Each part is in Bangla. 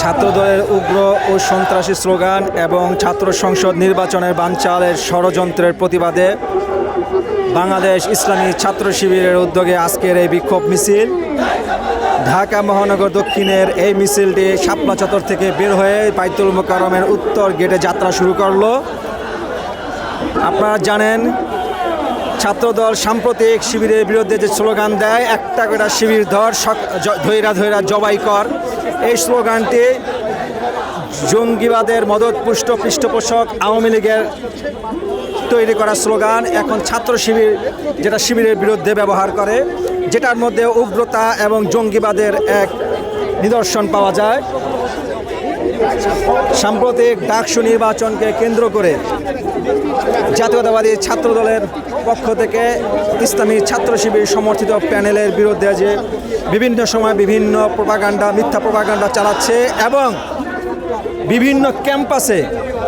ছাত্রদলের উগ্র ও সন্ত্রাসী স্লোগান এবং ছাত্র সংসদ নির্বাচনের বানচালের ষড়যন্ত্রের প্রতিবাদে বাংলাদেশ ইসলামী ছাত্র শিবিরের উদ্যোগে আজকের এই বিক্ষোভ মিছিল। ঢাকা মহানগর দক্ষিণের এই মিছিলটি শাপলা চত্বর থেকে বের হয়ে বাইতুল মোকারমের উত্তর গেটে যাত্রা শুরু করল। আপনারা জানেন ছাত্রদল সাম্প্রতিক শিবিরের বিরুদ্ধে যে স্লোগান দেয়, একটা করে শিবির ধর ধৈরা ধৈরা জবাই কর। এই স্লোগানটি জঙ্গিবাদের মদতপুষ্ট পৃষ্ঠপোষক আওয়ামী লীগের তৈরি করা স্লোগান। এখন ছাত্র শিবির যেটা শিবিরের বিরুদ্ধে ব্যবহার করে, যেটার মধ্যে উগ্রতা এবং জঙ্গিবাদের এক নিদর্শন পাওয়া যায়। সাম্প্রতিক ডাকসু নির্বাচনকে কেন্দ্র করে জাতীয়তাবাদী ছাত্র দলের পক্ষ থেকে ইসলামী ছাত্র শিবির সমর্থিত প্যানেলের বিরুদ্ধে যে বিভিন্ন সময় বিভিন্ন প্রপাগান্ডা, মিথ্যা প্রপাগান্ডা চালাচ্ছে এবং বিভিন্ন ক্যাম্পাসে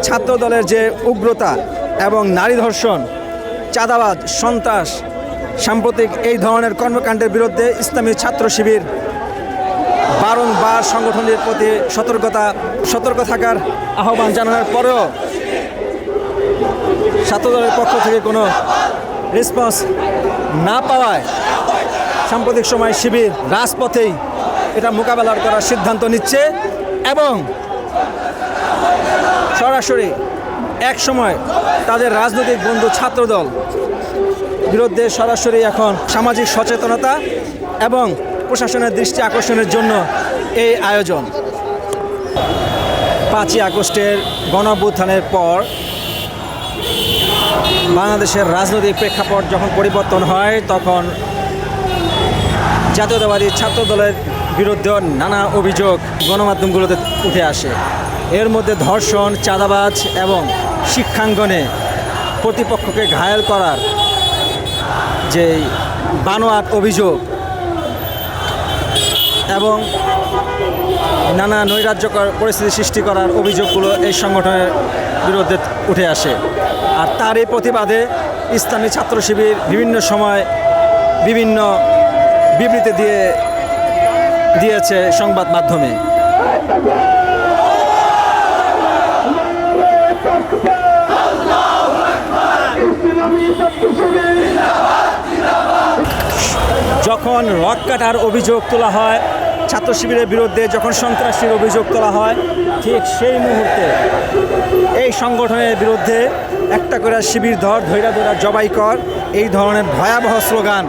ছাত্র দলের যে উগ্রতা এবং নারী ধর্ষণ, চাঁদাবাজ, সন্ত্রাস, সাম্প্রতিক এই ধরনের কর্মকাণ্ডের বিরুদ্ধে ইসলামী ছাত্র শিবির বারংবার সংগঠনের প্রতি সতর্কতা সতর্ক থাকার আহ্বান জানানোর পরেও ছাত্র দলের পক্ষ থেকে কোনো রেসপন্স না পাওয়ায় সাম্প্রতিক সময় শিবির রাজপথেই এটা মোকাবেলার করার সিদ্ধান্ত নিচ্ছে এবং সরাসরি এক সময় তাদের রাজনৈতিক বন্ধু ছাত্রদল বিরুদ্ধে সরাসরি এখন সামাজিক সচেতনতা এবং প্রশাসনের দৃষ্টি আকর্ষণের জন্য এই আয়োজন। পাঁচই আগস্টের গণঅভ্যুত্থানের পর বাংলাদেশের রাজনৈতিক প্রেক্ষাপট যখন পরিবর্তন হয়, তখন জাতীয়তাবাদী ছাত্র দলের বিরুদ্ধে নানা অভিযোগ গণমাধ্যমগুলোতে উঠে আসে। এর মধ্যে ধর্ষণ, চাঁদাবাজ এবং শিক্ষাঙ্গনে প্রতিপক্ষকে ঘায়েল করার যে বানোয়াট অভিযোগ এবং নানা নৈরাজ্যকর পরিস্থিতি সৃষ্টি করার অভিযোগগুলো এই সংগঠনের বিরুদ্ধে উঠে আসে। আর তারই প্রতিবাদে ইসলামী ছাত্র শিবির বিভিন্ন সময় বিভিন্ন বিবৃতি দিয়ে দিয়েছে সংবাদ মাধ্যমে। যখন রক কাটার অভিযোগ তোলা হয় ছাত্র শিবিরের বিরুদ্ধে যখন সন্ত্রাসীর অভিযোগ তোলা হয়, ঠিক সেই মুহূর্তে এই সংগঠনের বিরুদ্ধে একটা করে শিবির ধর ধৈরা ধৈরা জবাই কর। এই ধরনের ভয়াবহ স্লোগান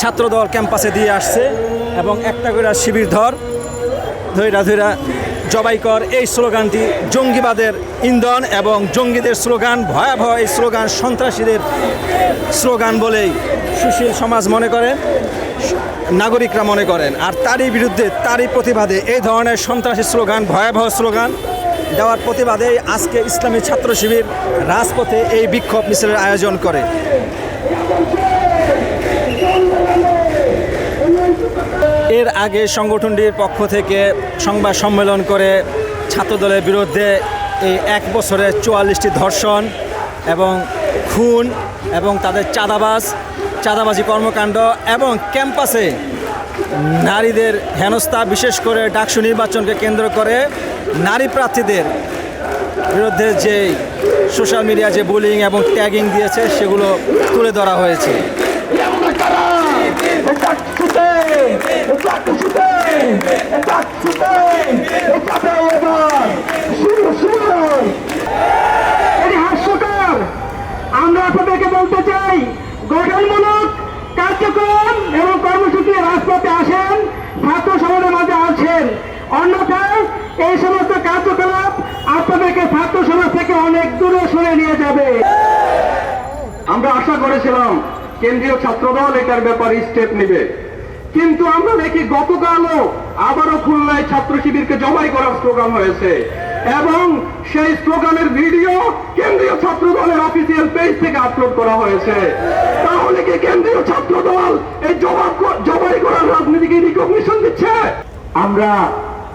ছাত্রদল ক্যাম্পাসে দিয়ে আসছে এবং একটা করে শিবির ধর ধৈরা ধৈরা জবাই কর। এই স্লোগানটি জঙ্গিবাদের ইন্ধন এবং জঙ্গিদের স্লোগান, ভয়াবহ এই স্লোগান সন্ত্রাসীদের স্লোগান বলেই সুশীল সমাজ মনে করে, নাগরিকরা মনে করেন। আর তারই বিরুদ্ধে, তারই প্রতিবাদে এই ধরনের সন্ত্রাসী স্লোগান, ভয়াবহ স্লোগান দেওয়ার প্রতিবাদে আজকে ইসলামী ছাত্র শিবির রাজপথে এই বিক্ষোভ মিছিলের আয়োজন করে। এর আগে সংগঠনটির পক্ষ থেকে সংবাদ সম্মেলন করে ছাত্রদলের বিরুদ্ধে এই এক বছরে চুয়াল্লিশটি ধর্ষণ এবং খুন এবং তাদের চাঁদাবাজ, চাঁদাবাজি কর্মকাণ্ড এবং ক্যাম্পাসে নারীদের হেনস্থা, বিশেষ করে ডাকসু নির্বাচনকে কেন্দ্র করে নারী প্রার্থীদের বিরুদ্ধে যে সোশ্যাল মিডিয়া যে বুলিং এবং ট্যাগিং দিয়েছে, সেগুলো তুলে ধরা হয়েছে এটি হাস্যকর আমরা আপনাদেরকে বলতে চাই গঠনমূলক কার্যক্রম এবং কর্মসূচি রাজপথে আসেন ছাত্র সমাজের আসেন অন্যথায় এই সমস্ত কার্যকলাপ আপনাদেরকে ছাত্র সমাজ থেকে অনেক দূরে সরে নিয়ে যাবে। আমরা আশা করেছিলাম কেন্দ্রীয় ছাত্রদল এটার ব্যাপারে স্টেপ নেবে। কিন্তু আমরা দেখি গতকালও আবারও খুলনায় ছাত্র শিবিরকে জবাই করার স্লোগান হয়েছে এবং সেই স্লোগানের ভিডিও কেন্দ্রীয় ছাত্র দলের অফিসিয়াল পেজ থেকে আপলোড করা হয়েছে। তাহলে কি কেন্দ্রীয় ছাত্র দল এই জবাব জবাই করার রাজনীতিকে রিকগনিশন দিচ্ছে? আমরা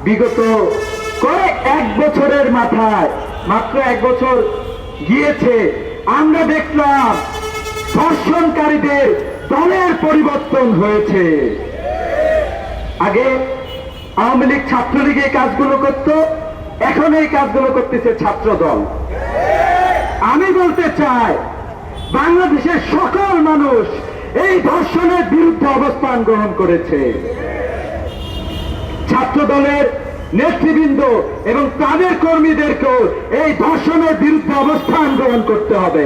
বিগত কয়েক এক বছরের মাথায়, মাত্র এক বছর গিয়েছে, আমরা দেখলাম ধর্ষণকারীদের দলের পরিবর্তন হয়েছে। আগে আওয়ামী লীগ ছাত্রলীগ এই কাজগুলো করত, এখন এই কাজগুলো করতেছে ছাত্র দল আমি বলতে চাই, বাংলাদেশের সকল মানুষ এই ধর্ষণের বিরুদ্ধে অবস্থান গ্রহণ করেছে। ছাত্র দলের নেতৃবৃন্দ এবং তাদের কর্মীদেরকেও এই ধর্ষণের বিরুদ্ধে অবস্থান গ্রহণ করতে হবে।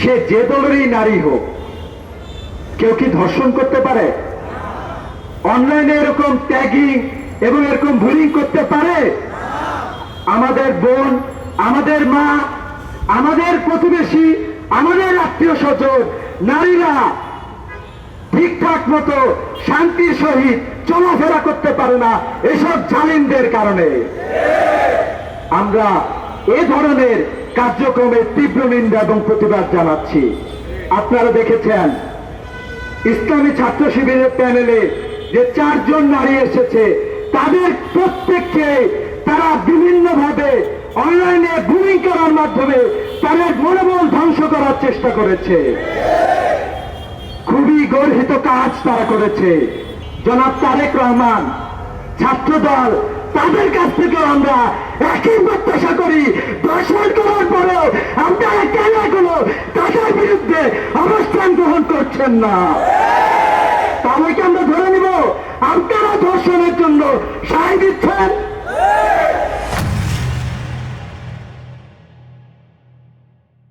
সে যে দলেরই নারী হোক, কেউ কি ধর্ষণ করতে পারে? অনলাইনে এরকম ট্যাগিং এবং এরকম বুলিং করতে পারে? আমাদের বোন, আমাদের মা, আমাদের প্রতিবেশী, আমাদের আত্মীয় স্বজন, নারীরা ঠিকঠাক মতো শান্তির সহিত চলাফেরা করতে পারে না এসব জালিমদের কারণে। আমরা এ ধরনের কার্যক্রমের তীব্র নিন্দা এবং প্রতিবাদ জানাচ্ছি। আপনারা দেখেছেন, ইসলামী ছাত্র শিবিরের প্যানেলে যে চারজন নারী এসেছে, তাদের প্রত্যেককে তারা বিভিন্নভাবে অনলাইনে বুলিং করার মাধ্যমে তাদের মনোবল ধ্বংস করার চেষ্টা করেছে। খুবই গর্হিত কাজ তারা করেছে। জনাব তারেক রহমান ছাত্র দল তাদের কাছ থেকে আমরা একই প্রত্যাশা করি। দর্শন করার পরেও আপনারা কেন এখনও তাদের বিরুদ্ধে অবস্থান গ্রহণ করছেন না। তাদেরকে আমরা ধরে নিব, আপনারা ধর্ষণের জন্য সায় দিচ্ছেন।